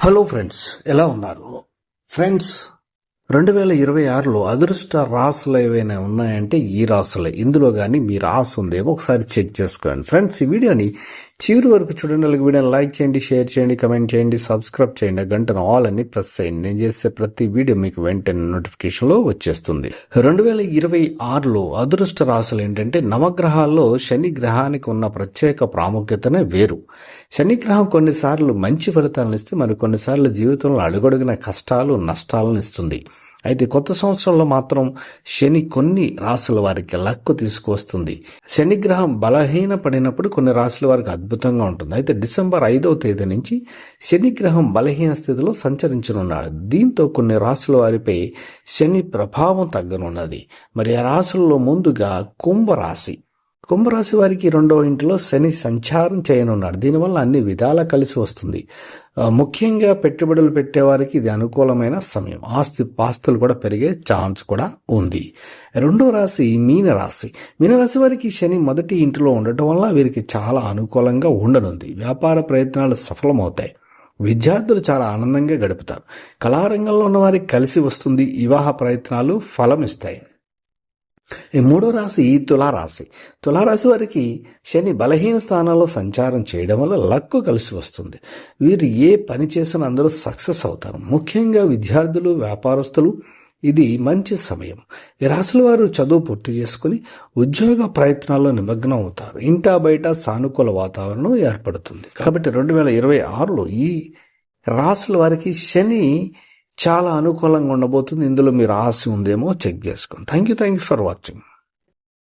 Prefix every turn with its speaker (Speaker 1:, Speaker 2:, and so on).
Speaker 1: Hello friends ఎలా ఉన్నారు? Friends రెండు వేల ఇరవై ఆరులో అదృష్ట రాసులు ఏవైనా ఉన్నాయంటే ఈ రాసులే. ఇందులో కానీ మీ రాసు ఉందేమో ఒకసారి చెక్ చేసుకోండి. ఫ్రెండ్స్ ఈ వీడియోని చివరి వరకు చూడండి. అలాగే వీడియోని లైక్ చేయండి షేర్ చేయండి కమెంట్ చేయండి సబ్స్క్రైబ్ చేయండి. గంటను ఆల్ అని ప్రెస్ చేయండి. నేను చేసే ప్రతి వీడియో మీకు వెంటనే నోటిఫికేషన్లో వచ్చేస్తుంది. రెండు వేల ఇరవై ఆరులో అదృష్ట రాసులు ఏంటంటే నవగ్రహాల్లో శని గ్రహానికి ఉన్న ప్రత్యేక ప్రాముఖ్యతనే వేరు. శని గ్రహం కొన్నిసార్లు మంచి ఫలితాలను ఇస్తే మరి కొన్నిసార్లు జీవితంలో అడుగడుగిన కష్టాలు నష్టాలను ఇస్తుంది. అయితే కొత్త సంవత్సరంలో మాత్రం శని కొన్ని రాసుల వారికి లక్కు తీసుకువస్తుంది. శనిగ్రహం బలహీన పడినప్పుడు కొన్ని రాసుల వారికి అద్భుతంగా ఉంటుంది. అయితే డిసెంబర్ ఐదవ తేదీ నుంచి శనిగ్రహం బలహీన స్థితిలో సంచరించనున్నాడు. దీంతో కొన్ని రాసుల వారిపై శని ప్రభావం తగ్గనున్నది. మరి ఆ రాసుల్లో ముందుగా కుంభరాశి. కుంభరాశి వారికి రెండవ ఇంటిలో శని సంచారం చేయనున్నాడు. దీనివల్ల అన్ని విధాలా కలిసి వస్తుంది. ముఖ్యంగా పెట్టుబడులు పెట్టేవారికి ఇది అనుకూలమైన సమయం. ఆస్తి పాస్తులు కూడా పెరిగే ఛాన్స్ కూడా ఉంది. రెండో రాశి మీనరాశి. మీనరాశి వారికి శని మొదటి ఇంటిలో ఉండటం వల్ల వీరికి చాలా అనుకూలంగా ఉండనుంది. వ్యాపార ప్రయత్నాలు సఫలమవుతాయి. విద్యార్థులు చాలా ఆనందంగా గడుపుతారు. కళారంగంలో ఉన్న వారికి కలిసి వస్తుంది. వివాహ ప్రయత్నాలు ఫలమిస్తాయి. ఈ మూడో రాశి తులారాశి. తులారాశి వారికి శని బలహీన స్థానాల్లో సంచారం చేయడం వల్ల లక్కు కలిసి వస్తుంది. వీరు ఏ పని చేసినా అందరూ సక్సెస్ అవుతారు. ముఖ్యంగా విద్యార్థులు వ్యాపారస్తులు ఇది మంచి సమయం. ఈ రాశుల వారు చదువు పూర్తి చేసుకుని ఉద్యోగ ప్రయత్నాల్లో నిమగ్నం అవుతారు. ఇంటా బయట సానుకూల వాతావరణం ఏర్పడుతుంది. కాబట్టి రెండు వేల ఇరవై ఆరులో ఈ రాసుల వారికి శని చాలా అనుకూలంగా ఉండబోతుంది. ఇందులో మీరు ఆశ ఉందేమో చెక్ చేసుకోండి. Thank you thank you for watching